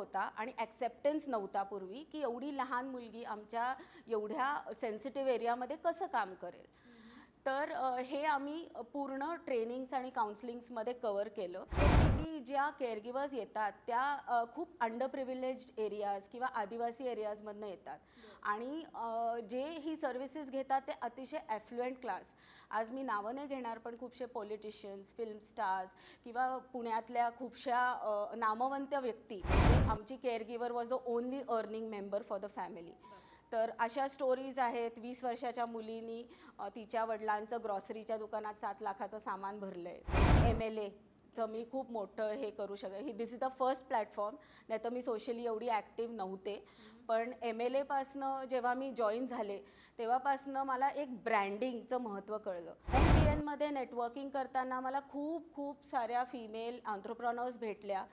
होता आणि ॲक्सेप्टन्स नव्हता पूर्वी की एवढी लहान मुलगी आमच्या एवढ्या सेन्सिटिव्ह एरियामध्ये कसं काम करेल. तर हे आम्ही पूर्ण ट्रेनिंग्स आणि काउन्सिलिंग्समध्ये कवर केलं. की ज्या केअरगिवर्स येतात त्या खूप अंडर प्रिव्हिलेज्ड एरियाज किंवा आदिवासी एरियाजमधनं येतात. आणि जे ही सर्व्हिसेस घेतात ते अतिशय ॲफ्लुएंट क्लास आज मी नावं नाही घेणार पण खूपसे पॉलिटिशियन्स फिल्म स्टार्स किंवा पुण्यातल्या खूपशा नामवंत व्यक्ती आमची caregiver was the only earning member for the family तर अशा स्टोरीज आहेत वीस वर्षाच्या मुलीनी तिच्या वडिलांचं ग्रॉसरीच्या दुकानात सात लाखाचं सामान भरलं आहे एम एल ए एचं मी खूप मोठं हे करू शकत ही this is the first platform नाही तर मी सोशली एवढी ॲक्टिव्ह नव्हते. पण एम एल एपासनं जेव्हा मी जॉईन झाले तेव्हापासनं मला एक ब्रँडिंगचं महत्त्व कळलं. एम पी एनमध्ये नेटवर्किंग करताना मला खूप खूप साऱ्या फिमेल आंथ्रोप्रॉनर्स भेटल्या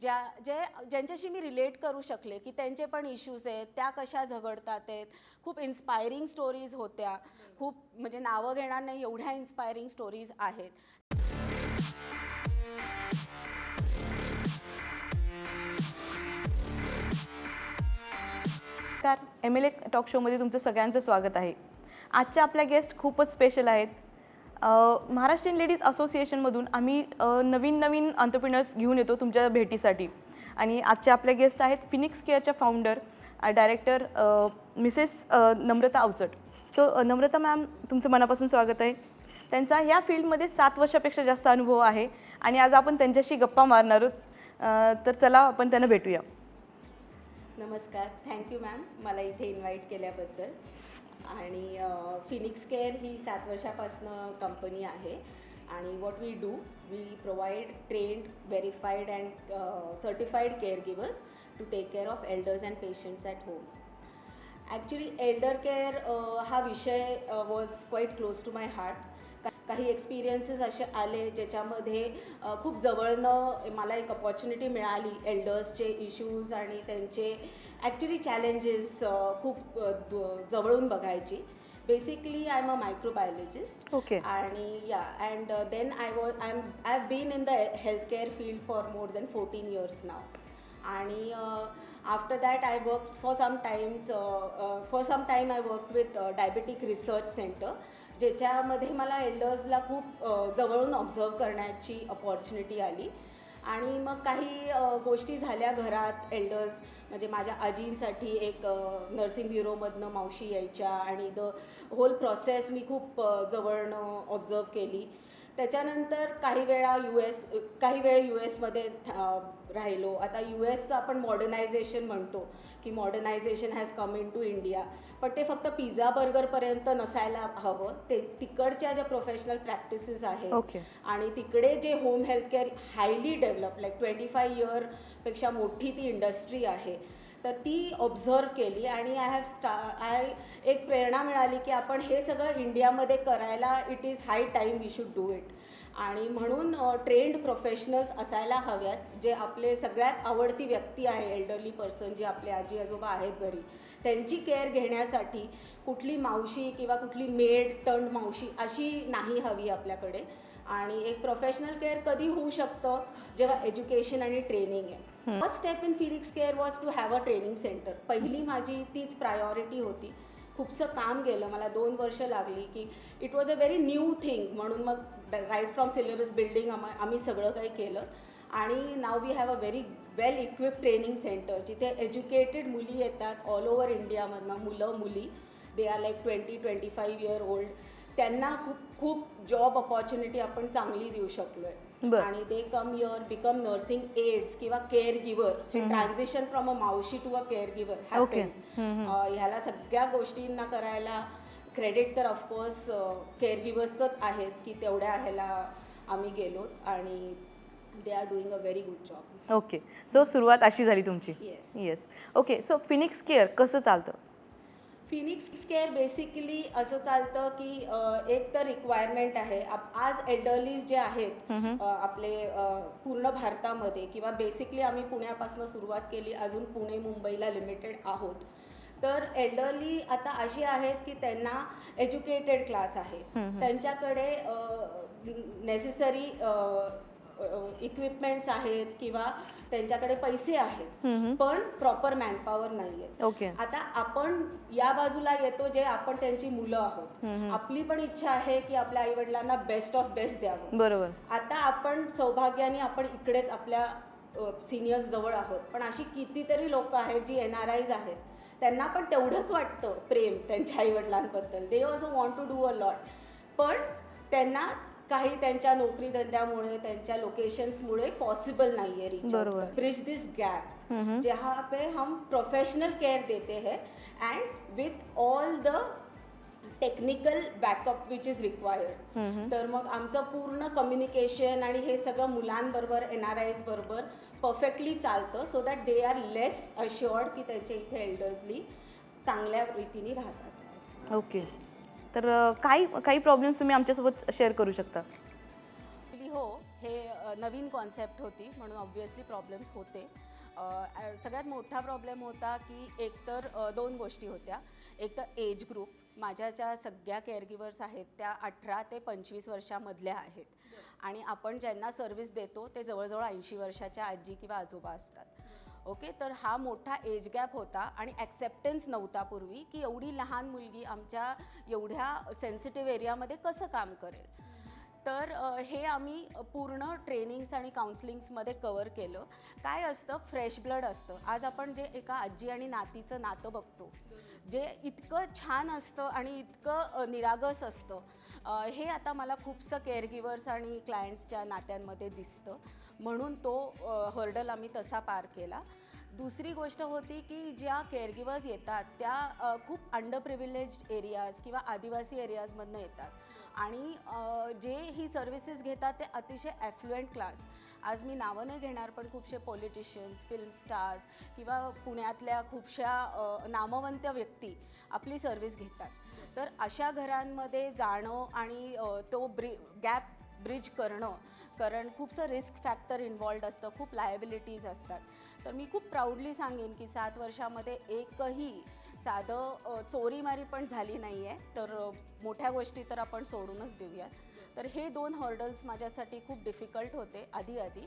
ज्या जे ज्यांच्याशी मी रिलेट करू शकले की त्यांचे पण इश्यूज आहेत त्या कशा झगडतात आहेत. खूप इन्स्पायरिंग स्टोरीज होत्या. खूप म्हणजे नावं घेणार नाही एवढ्या इन्स्पायरिंग स्टोरीज आहेत. नमस्कार एम एल ए टॉक शोमध्ये तुमचं सगळ्यांचं स्वागत आहे. आजच्या आपल्या गेस्ट खूपच स्पेशल आहेत. महाराष्ट्रीयन लेडीज असोसिएशनमधून आम्ही नवीन नवीन अंतरप्रिनर्स घेऊन येतो तुमच्या भेटीसाठी. आणि आजचे आपल्या गेस्ट आहेत Phoenix केअरच्या founder director Mrs Namrata Avchat. So Namrata ma'am तुमचं मनापासून स्वागत आहे. त्यांचा ह्या फील्डमध्ये सात वर्षापेक्षा जास्त अनुभव आहे. आणि आज आपण त्यांच्याशी गप्पा मारणार आहोत. तर चला आपण त्यांना भेटूया. नमस्कार. थँक्यू मॅम मला इथे इन्व्हाइट केल्याबद्दल. आणि फिनिक्स केअर ही सात वर्षापासनं कंपनी आहे. आणि what we do we provide trained verified and certified care givers to take care of elders and patients at home actually elder care हा विषय was quite close to my heart काही experiences असे आले ज्याच्यामध्ये खूप जवळनं मला एक अपॉर्च्युनिटी मिळाली एल्डर्सचे इश्यूज आणि त्यांचे ॲक्च्युली चॅलेंजेस खूप जवळून बघायची. Basically I am a microbiologist okay आणि या and then I was I am I have been in the health care field for more than fourteen years now आणि after that I work for some times for some time I work with diabetic research centre ज्याच्यामध्ये मला एल्डर्सला खूप जवळून observe करण्याची opportunity आली. आणि मग काही गोष्टी झाल्या घरात एल्डर्स म्हणजे माझ्या आजींसाठी एक नर्सिंग ब्युरोमधनं मावशी यायच्या आणि द होल प्रोसेस मी खूप जवळनं ऑब्झर्व केली. त्याच्यानंतर काही वेळा यू एस काही वेळ यू एसमध्ये राहिलो. आता यू एसचं आपण मॉडर्नायझेशन म्हणतो की modernisation has come into India पण ते फक्त पिझ्झा बर्गरपर्यंत नसायला हवं. ते तिकडच्या ज्या प्रोफेशनल प्रॅक्टिसेस आहेत ओके आणि तिकडे जे home health care highly develop like twenty five इयरपेक्षा मोठी ती इंडस्ट्री आहे तर ती ऑब्झर्व केली आणि आय हॅव स्टा आय एक प्रेरणा मिळाली की आपण हे सगळं इंडियामध्ये करायला it is high time we should do it आणि म्हणून ट्रेंड प्रोफेशनल्स असायला हव्यात जे आपले सगळ्यात आवडती व्यक्ती आहे एल्डरली पर्सन जे आपले आजी आजोबा आहेत घरी. त्यांची केअर घेण्यासाठी कुठली मावशी किंवा कुठली मेड टर्न मावशी अशी नाही हवी आपल्याकडे. आणि एक प्रोफेशनल केअर कधी होऊ शकतं जेव्हा एज्युकेशन आणि ट्रेनिंग आहे. First step in Phoenix care was to have a training centre पहिली माझी तीच प्रायोरिटी होती. खूपसं काम गेलं. मला दोन वर्ष लागली की it was a very new thing म्हणून मग राईट फ्रॉम सिलेबस बिल्डिंग आम्ही सगळं काही केलं. आणि now we have a very well equip training centre जिथे एज्युकेटेड मुली येतात ऑल ओव्हर इंडियामधनं मुलं मुली. They are like twenty twenty five year old त्यांना खूप खूप जॉब अपॉर्च्युनिटी आपण चांगली देऊ शकलो आहे आणि they come your become nursing aids किंवा केअर गिवर हे ट्रान्झिशन फ्रॉम अ मावशी to a care giver Okay. ह्याला सगळ्या गोष्टींना करायला क्रेडिट तर ऑफकोर्स केअर गिवर्सचंच आहेत की तेवढ्या ह्याला आम्ही गेलो आणि they are doing a very good job okay so सुरुवात अशी झाली तुमची. Yes yes okay so Phoenix care कसं चालतं? फिनिक्स केअर बेसिकली असं चालतं की एक तर रिक्वायरमेंट आहे. आज एल्डरलीज जे आहेत आपले पूर्ण भारतामध्ये किंवा बेसिकली आम्ही पुण्यापासून सुरुवात केली अजून पुणे मुंबईला लिमिटेड आहोत. तर एल्डरली आता अशी आहेत की त्यांना एज्युकेटेड क्लास आहे. त्यांच्याकडे नेसेसरी इक्विपमेंट्स आहेत किंवा त्यांच्याकडे पैसे आहेत पण प्रॉपर मॅनपॉवर नाही आहे ओके. आता आपण या बाजूला येतो जे आपण त्यांची मुलं आहोत. आपली पण इच्छा आहे की आपल्या आई वडिलांना बेस्ट ऑफ बेस्ट द्यावं. बरोबर. आता आपण सौभाग्याने आपण इकडेच आपल्या सिनियर्स जवळ आहोत. पण अशी कितीतरी लोक आहेत जी एन आर आयज आहेत. त्यांना पण तेवढंच वाटतं प्रेम त्यांच्या आईवडिलांबद्दल. They also want to do a lot पण त्यांना काही त्यांच्या नोकरी धंद्यामुळे त्यांच्या लोकेशन्समुळे पॉसिबल नहीं है रीच बरोबर. ब्रिज दिस गैप जहाँ पे हम प्रोफेशनल केयर देते हैं and with all the technical backup which is required तर मग आमचं पूर्ण कम्युनिकेशन आणि हे सगळं मुलांबरोबर एन आर आयज बरोबर परफेक्टली चालतं so that they are less assured की त्यांच्या इथे एल्डर्सली चांगल्या रीतीने राहतात. ओके तर काही काही प्रॉब्लेम्स तुम्ही आमच्यासोबत शेअर करू शकता. हो हे नवीन कॉन्सेप्ट होती म्हणून ऑब्व्हियसली प्रॉब्लेम्स होते. सगळ्यात मोठा प्रॉब्लेम होता की एकतर दोन गोष्टी होत्या. एक तर एज ग्रुप माझ्या ज्या सगळ्या केअरगिवर्स आहेत त्या अठरा ते पंचवीस वर्षामधल्या आहेत. आणि आपण ज्यांना सर्व्हिस देतो ते जवळजवळ ऐंशी वर्षाच्या आजी किंवा आजोबा असतात. ओके? तर हा मोठा एज गॅप होता आणि ॲक्सेप्टन्स नव्हता पूर्वी की एवढी लहान मुलगी आमच्या एवढ्या सेन्सिटिव्ह एरियामध्ये कसं काम करेल? तर हे आम्ही पूर्ण ट्रेनिंग्स आणि काउन्सिलिंग्समध्ये कवर केलं. काय असतं? फ्रेश ब्लड असतं. आज आपण जे एका आजी आणि नातीचं नातं बघतो जे इतकं छान असतं आणि इतकं निरागस असतं हे आता मला खूपसं केअरगिवर्स आणि क्लायंट्सच्या नात्यांमध्ये दिसतं. म्हणून तो हर्डल आम्ही तसा पार केला. दुसरी गोष्ट होती की ज्या केअरगिवर्स येतात त्या खूप अंडर प्रिव्हिलेज एरियाज किंवा आदिवासी एरियाजमधनं येतात. आणि जे ही सर्व्हिसेस घेतात ते अतिशय ॲफ्लुएंट क्लास आज मी नावं नाही घेणार पण खूपशे पॉलिटिशियन्स फिल्म स्टार्स किंवा पुण्यातल्या खूपशा नामवंत व्यक्ती आपली सर्व्हिस घेतात. तर अशा घरांमध्ये जाणं आणि तो ब्रि गॅप ब्रिज करणं कारण खूपसं रिस्क फॅक्टर इन्वॉल्ड असतं खूप लायबिलिटीज असतात. तर मी खूप प्राऊडली सांगेन की सात वर्षामध्ये एकही साधं चोरीमारी पण झाली नाही आहे तर मोठ्या गोष्टी तर आपण सोडूनच देऊयात. तर हे दोन हर्डल्स माझ्यासाठी खूप डिफिकल्ट होते आधी आधी.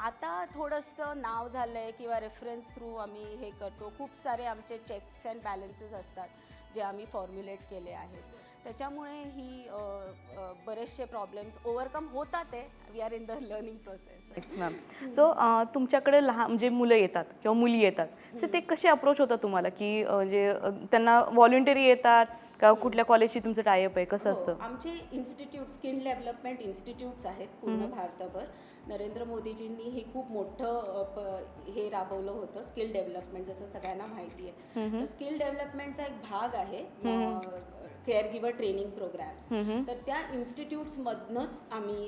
आता थोडंसं नाव झालं आहे किंवा रेफरन्स थ्रू आम्ही हे करतो. खूप सारे आमचे चेक्स अँड बॅलन्सेस असतात जे आम्ही फॉर्म्युलेट केले आहेत. त्याच्यामुळे ही बरेचसे प्रॉब्लेम्स ओव्हरकम होतात आहे. We are in the learning process yes ma'am so तुमच्याकडे लहान म्हणजे मुलं येतात किंवा मुली येतात. सो ते कसे अप्रोच होतात तुम्हाला? की अ, जे अ, त्यांना व्हॉलेंटरी येतात का कुठल्या कॉलेजशी तुमचं टायअप आहे? कसं हो, असतं? आमचे इन्स्टिट्यूट स्किल डेव्हलपमेंट इन्स्टिट्यूट्स आहेत पूर्ण भारतभर. नरेंद्र मोदीजींनी हे खूप मोठं हे राबवलं होतं स्किल डेव्हलपमेंट जसं सगळ्यांना माहिती आहे. स्किल डेव्हलपमेंटचा एक भाग आहे. केअर गिव्हर ट्रेनिंग प्रोग्राम्स तर त्या इन्स्टिट्यूट्समधनंच आम्ही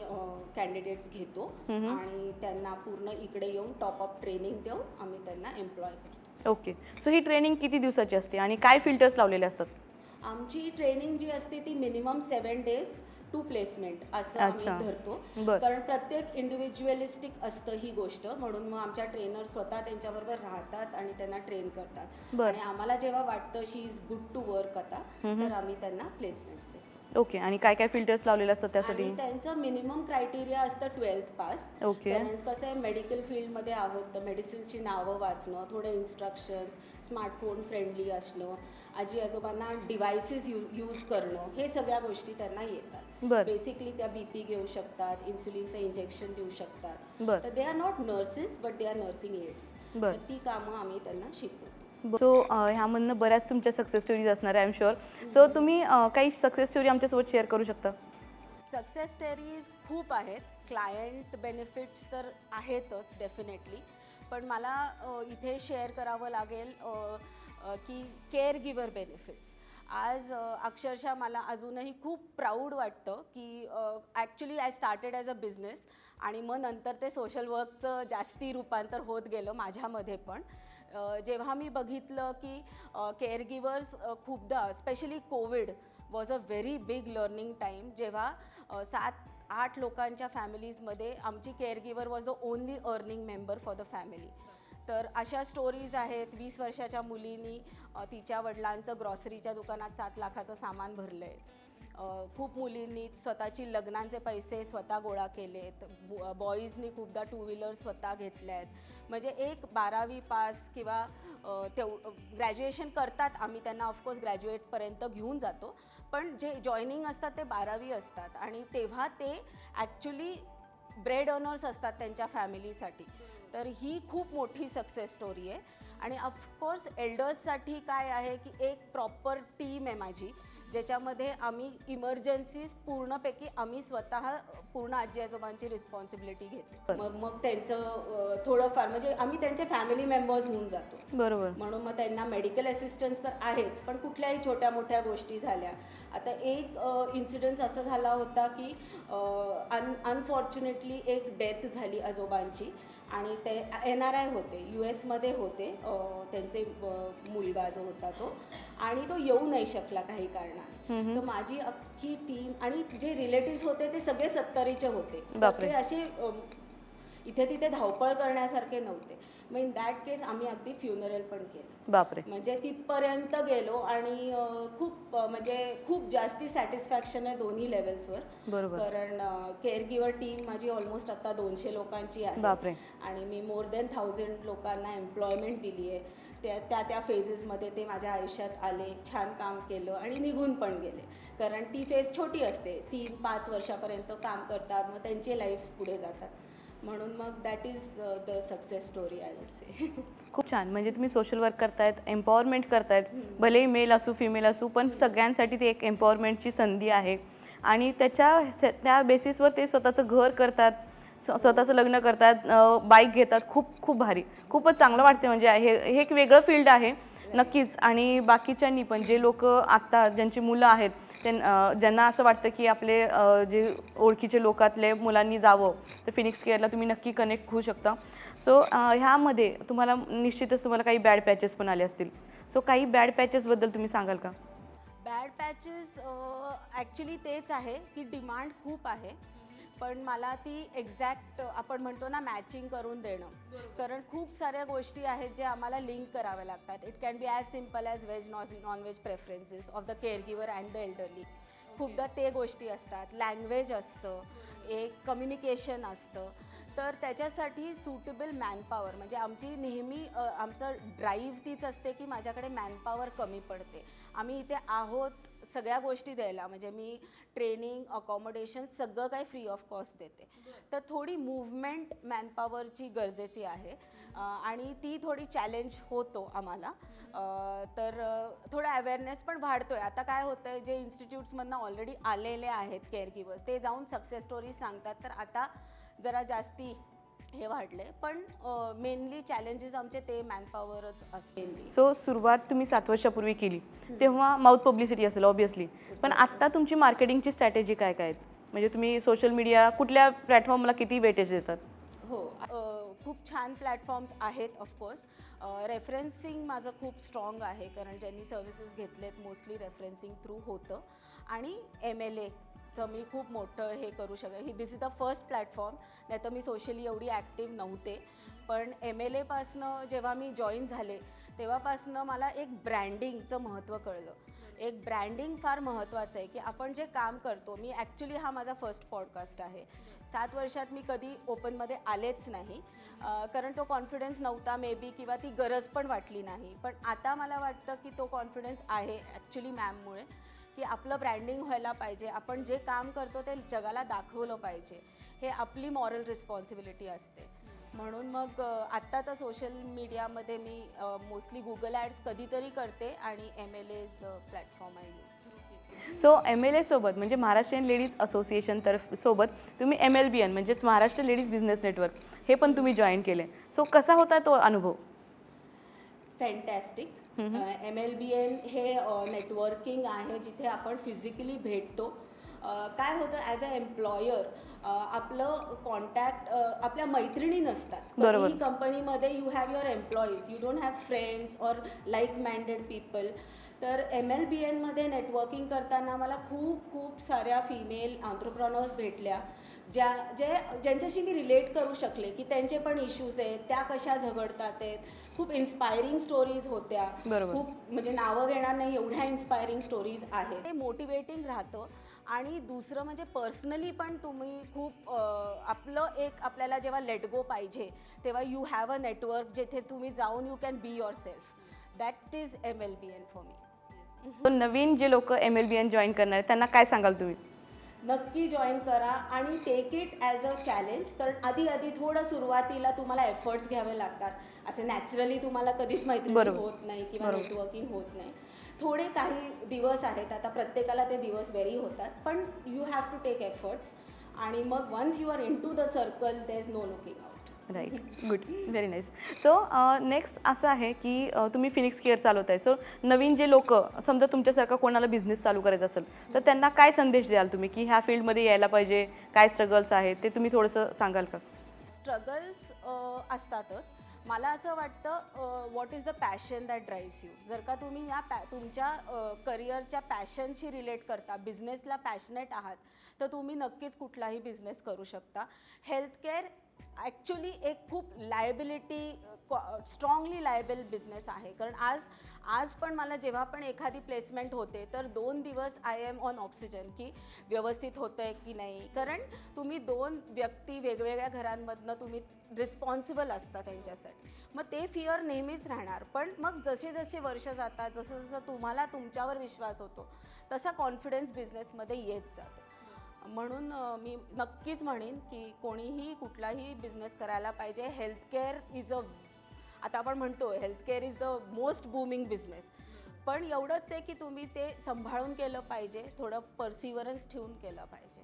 कॅन्डिडेट्स घेतो आणि त्यांना पूर्ण इकडे येऊन टॉप अप ट्रेनिंग देऊन आम्ही त्यांना एम्प्लॉय करतो. ओके सो ही ट्रेनिंग किती दिवसाची असते आणि काय फिल्टर्स लावलेले असतात? आमची ट्रेनिंग जी असते ती minimum seven days to placement असं अच्छा. आम्ही धरतो बर. कारण प्रत्येक इंडिव्हिज्युअलिस्टिक असतं ही गोष्ट म्हणून मग आमच्या ट्रेनर स्वतः त्यांच्याबरोबर राहतात आणि त्यांना ट्रेन करतात बर. आणि आम्हाला जेव्हा वाटतं she is good to work आता तर आम्ही त्यांना प्लेसमेंट्स देतो ओके आणि काय काय फिल्टर्स लावलेले असतात त्यासाठी आणि त्यांचं मिनिमम क्रायटेरिया असतं ट्वेल्थ पास ओके. कारण कसं आहे मेडिकल फील्डमध्ये आहोत तर मेडिसिन्सची नावं वाचणं थोडे इन्स्ट्रक्शन्स स्मार्टफोन फ्रेंडली असणं आजी आजोबांना डिव्हायसेस यू यूज करणं हे सगळ्या गोष्टी त्यांना येतात बर. बेसिकली त्या बी पी घेऊ शकतात इन्सुलिनचं इंजेक्शन देऊ शकतात. बर. तर they are not nurses but they are nursing aids बर. तर ती कामं आम्ही त्यांना शिकवतो. सो ह्यामधनं बऱ्याच तुमच्या सक्सेस स्टोरीज असणार आहे आय एम शुअर सो तुम्ही अ, काही सक्सेस स्टोरी आमच्यासोबत शेअर करू शकता? सक्सेस स्टोरीज खूप आहेत. क्लायंट बेनिफिट्स तर आहेतच डेफिनेटली पण मला अ, इथे शेअर करावं लागेल अ, अ, की केअर गिवर बेनिफिट्स आज अक्षरशः मला अजूनही खूप प्राऊड वाटतं की actually I started as a business आणि मग नंतर ते सोशल वर्कचं जास्ती रूपांतर होत गेलं माझ्यामध्ये पण. जेव्हा मी बघितलं की केअर गिवर्स खूपदा specially Covid was a very big learning time जेव्हा सात आठ लोकांच्या फॅमिलीजमध्ये आमची care giver was the only earning member for the family तर अशा स्टोरीज आहेत. वीस वर्षाच्या मुलीनी तिच्या वडिलांचं ग्रॉसरीच्या दुकानात सात लाखाचं सामान भरलं आहे खूप मुलींनी स्वतःची लग्नांचे पैसे स्वतः गोळा केलेत. बॉईजनी खूपदा टू व्हीलर स्वतः घेतल्या आहेत म्हणजे एक बारावी पास किंवा तेव ग्रॅज्युएशन करतात आम्ही त्यांना ऑफकोर्स ग्रॅज्युएटपर्यंत घेऊन जातो. पण जे जॉईनिंग असतात ते बारावी असतात. आणि तेव्हा ते ॲक्च्युली ब्रेड ओनर्स असतात त्यांच्या फॅमिलीसाठी तर ही खूप मोठी सक्सेस स्टोरी आहे. आणि ऑफकोर्स एल्डर्ससाठी काय आहे की एक प्रॉपर टीम आहे माझी ज्याच्यामध्ये आम्ही इमर्जन्सीज पूर्णपैकी आम्ही स्वतः पूर्ण आजी आजोबांची रिस्पॉन्सिबिलिटी घेतो. मग मग त्यांचं थोडंफार म्हणजे आम्ही त्यांचे फॅमिली मेंबर्स होऊन जातो. बरोबर. म्हणून मग त्यांना मेडिकल असिस्टन्स तर आहेच पण कुठल्याही छोट्या मोठ्या गोष्टी झाल्या. आता एक इन्सिडन्स असा झाला होता की अन अनफॉर्च्युनेटली एक डेथ झाली आजोबांची. आणि ते एन आर आय होते यू एसमध्ये होते त्यांचे मुलगा जो होता तो. आणि तो येऊ नाही शकला काही कारणाने तर माझी अख्खी टीम आणि जे रिलेटिव्स होते ते सगळे सत्तरीचे होते. ते असे इथे तिथे धावपळ करण्यासारखे नव्हते. मग इन दॅट केस आम्ही अगदी फ्युनरल पण केलं. बापरे. म्हणजे तिथपर्यंत गेलो आणि खूप म्हणजे खूप जास्ती सॅटिस्फॅक्शन आहे दोन्ही लेवल्सवर बरोबर. कारण केअर गिवर टीम माझी ऑलमोस्ट आता दोनशे लोकांची आहे. बापरे. आणि मी मोर दॅन थाउजंड लोकांना एम्प्लॉयमेंट दिली आहे. त्या त्या त्या फेजेसमध्ये ते माझ्या आयुष्यात आले छान काम केलं आणि निघून पण गेले. कारण ती फेज छोटी असते. तीन पाच वर्षापर्यंत काम करतात मग त्यांचे लाईफ्स पुढे जातात. म्हणून मग that is the success story I would say खूप छान. म्हणजे तुम्ही सोशल वर्क करतायत एम्पॉवरमेंट करतायत. भलेही मेल असू फिमेल असू पण सगळ्यांसाठी ती एक एम्पॉवरमेंटची संधी आहे. आणि त्याच्या त्या बेसिसवर ते स्वतःचं घर करतात स्व- स्वतःचं लग्न करतात बाईक घेतात. खूप खूप भारी. खूपच चांगलं वाटते म्हणजे हे हे एक वेगळं फील्ड आहे नक्कीच. आणि बाकीच्यांनी पण जे लोक आत्ता ज्यांची मुलं आहेत त्यां ज्यांना असं वाटतं की आपले जे ओळखीचे लोकातले मुलांनी जावं तर फिनिक्स केअरला तुम्ही नक्की कनेक्ट होऊ शकता. सो ह्यामध्ये तुम्हाला निश्चितच तुम्हाला काही बॅड पॅचेस पण आले असतील. सो काही बॅड पॅचेसबद्दल तुम्ही सांगाल का? बॅड पॅचेस ॲक्च्युली तेच आहे की डिमांड खूप आहे. पण मला ती एक्झॅक्ट आपण म्हणतो ना मॅचिंग करून देणं. कारण खूप साऱ्या गोष्टी आहेत जे आम्हाला लिंक कराव्या लागतात. It can be as simple as veg non non veg preferences of the care giver and the elderly खूपदा ते गोष्टी असतात. लँग्वेज असतं. एक कम्युनिकेशन असतं. तर त्याच्यासाठी सुटेबल मॅनपॉवर म्हणजे आमची नेहमी आमचं ड्राईव्ह तीच असते की माझ्याकडे मॅनपॉवर कमी पडते. आम्ही इथे आहोत सगळ्या गोष्टी द्यायला म्हणजे मी ट्रेनिंग अकॉमोडेशन सगळं काही फ्री ऑफ कॉस्ट देते. तर थोडी मूवमेंट मॅनपॉवरची गरजेची आहे. आणि ती थोडी चॅलेंज होतो आम्हाला. तर थोडा अवेअरनेस पण वाढतोय. आता काय होतं आहे जे इन्स्टिट्यूट्समधनं ऑलरेडी आलेले आहेत केअर गिवर्स ते जाऊन सक्सेस स्टोरीज सांगतात. तर आता जरा जास्ती हे वाढले पण मेनली चॅलेंजेस आमचे ते मॅनपॉवरच असेल सो सुरुवात तुम्ही सात वर्षापूर्वी केली. तेव्हा माउथ पब्लिसिटी असेल ऑब्विसली पण आत्ता तुमची मार्केटिंगची स्ट्रॅटेजी काय काय आहेत? म्हणजे तुम्ही सोशल मीडिया कुठल्या प्लॅटफॉर्मला किती वेटेज देतात? हो खूप छान प्लॅटफॉर्म्स आहेत ऑफकोर्स रेफरन्सिंग माझं खूप स्ट्रॉंग आहे कारण ज्यांनी सर्व्हिसेस घेतलेत मोस्टली रेफरन्सिंग थ्रू होतं. आणि एम एल एचं मी खूप मोठं हे करू शकते ही this is the first platform नाही तर मी सोशली एवढी ॲक्टिव्ह नव्हते. पण एम एल एपासनं जेव्हा मी जॉईन झाले तेव्हापासनं मला एक ब्रँडिंगचं महत्त्व कळलं. एक ब्रँडिंग फार महत्त्वाचं आहे की आपण जे काम करतो मी ॲक्च्युली हा माझा फर्स्ट पॉडकास्ट आहे. सात वर्षात मी कधी ओपनमध्ये आलेच नाही. कारण तो कॉन्फिडन्स नव्हता मे बी किंवा ती गरज पण वाटली नाही. पण आता मला वाटतं की तो कॉन्फिडन्स आहे ॲक्च्युली मॅममुळे की आपलं ब्रँडिंग व्हायला पाहिजे. आपण जे काम करतो ते जगाला दाखवलं पाहिजे. हे आपली मॉरल रिस्पॉन्सिबिलिटी असते. म्हणून मग आत्ता तर सोशल मीडियामध्ये मी मोस्टली गुगल ॲड्स कधीतरी करते आणि M L A is the platform I use so M L A सोबत म्हणजे महाराष्ट्रीयन लेडीज असोसिएशन तर्फ सोबत तुम्ही एम एल बी एन म्हणजेच महाराष्ट्र लेडीज बिझनेस नेटवर्क हे पण तुम्ही जॉईन केले. सो कसा होता तो अनुभव? Fantastic M L B N हे नेटवर्किंग आहे जिथे आपण फिजिकली भेटतो. काय होतं ॲज अ एम्प्लॉयर आपलं कॉन्टॅक्ट आपल्या मैत्रिणी नसतात. बरोबर. कंपनीमध्ये you have your employees you don't have friends or like minded people तर एम एल बी एनमध्ये नेटवर्किंग करताना मला खूप खूप साऱ्या फिमेल आंतरप्रॉनर्स भेटल्या ज्या जे ज्यांच्याशी मी रिलेट करू शकले की त्यांचे पण इश्यूज आहेत त्या कशा झगडतात आहेत. खूप इन्स्पायरिंग स्टोरीज होत्या. खूप म्हणजे नावं घेणार नाही एवढ्या इन्स्पायरिंग स्टोरीज आहेत. ते मोटिवेटिंग राहतं. आणि दुसरं म्हणजे पर्सनली पण तुम्ही खूप आपलं एक आपल्याला जेव्हा लेट गो पाहिजे तेव्हा यू हॅव अ नेटवर्क जेथे तुम्ही जाऊन you can be your self that is M L B N for me नवीन जे लोक M L B N join करणार आहेत त्यांना काय सांगाल तुम्ही? नक्की जॉईन करा आणि take it as a challenge कारण आधी आधी थोडं सुरुवातीला तुम्हाला एफर्ट्स घ्यावे लागतात. असे नॅचरली तुम्हाला कधीच बरोबर. होत नाही किंवा. नेटवर्किंग होत नाही. थोडे काही दिवस आहेत आता प्रत्येकाला ते दिवस वेरी होतात पण you have to take efforts आणि मग once you are into the circle there is no looking out right good very nice so next असं आहे की तुम्ही फिनिक्स केअर चालवत आहे सो नवीन जे लोक समजा तुमच्यासारखा कोणाला बिझनेस चालू करायचा असेल तर त्यांना काय संदेश द्याल तुम्ही? की ह्या फील्डमध्ये यायला पाहिजे काय स्ट्रगल्स आहेत ते तुम्ही थोडंसं सांगाल का? स्ट्रगल्स असतातच. मला असं वाटतं what is the passion that drives you जर का तुम्ही या पॅ तुमच्या करिअरच्या पॅशनशी रिलेट करता बिझनेसला पॅशनेट आहात तर तुम्ही नक्कीच कुठलाही बिझनेस करू शकता. हेल्थकेअर ॲक्च्युली एक खूप लायबिलिटी स्ट्रॉंगली लायबल बिझनेस आहे. कारण आज आज पण मला जेव्हा पण एखादी प्लेसमेंट होते तर दोन दिवस आय एम ऑन ऑक्सिजन की व्यवस्थित होतं आहे की नाही. कारण तुम्ही दोन व्यक्ती वेगवेगळ्या घरांमधनं तुम्ही रिस्पॉन्सिबल असता त्यांच्यासाठी. मग ते फिअर नेहमीच राहणार. पण मग जसे जसे वर्ष जातात जसं जसं तुम्हाला तुमच्यावर विश्वास होतो तसा कॉन्फिडन्स बिझनेसमध्ये येत जातो. म्हणून मी नक्कीच म्हणेन की कोणीही कुठलाही बिझनेस करायला पाहिजे. हेल्थकेअर इज अ आता आपण म्हणतो healthcare is the most booming business पण एवढंच आहे की तुम्ही ते सांभाळून केलं पाहिजे थोडं पर्सिवरन्स ठेवून केलं पाहिजे.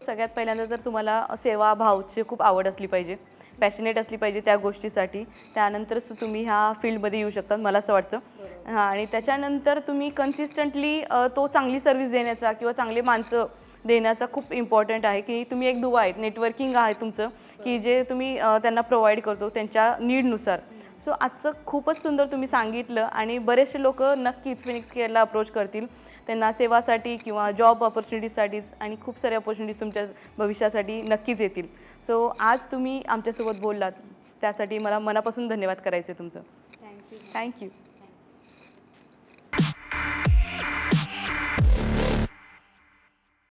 सगळ्यात पहिल्यांदा तर तुम्हाला सेवा भावची खूप आवड असली पाहिजे. पॅशनेट असली पाहिजे त्या गोष्टीसाठी. त्यानंतरच तुम्ही ह्या फील्डमध्ये येऊ शकतात मला असं वाटतं. हां आणि त्याच्यानंतर तुम्ही कन्सिस्टंटली तो चांगली सर्व्हिस देण्याचा किंवा चांगले माणसं देण्याचा खूप इम्पॉर्टंट आहे की तुम्ही एक दुवा आहेत नेटवर्किंग आहे तुमचं की जे तुम्ही त्यांना प्रोव्हाइड करतो त्यांच्या नीडनुसार सो आजचं खूपच सुंदर तुम्ही सांगितलं आणि बरेचसे लोक नक्कीच फिनिक्स केअरला अप्रोच करतील. त्यांना सेवासाठी किंवा जॉब ऑपॉर्च्युनिटीजसाठीच आणि खूप साऱ्या ऑपॉर्च्युनिटीज तुमच्या भविष्यासाठी नक्कीच येतील. सो आज तुम्ही आमच्यासोबत बोललात त्यासाठी मला मनापासून धन्यवाद करायचे तुमचं. Thank you thank you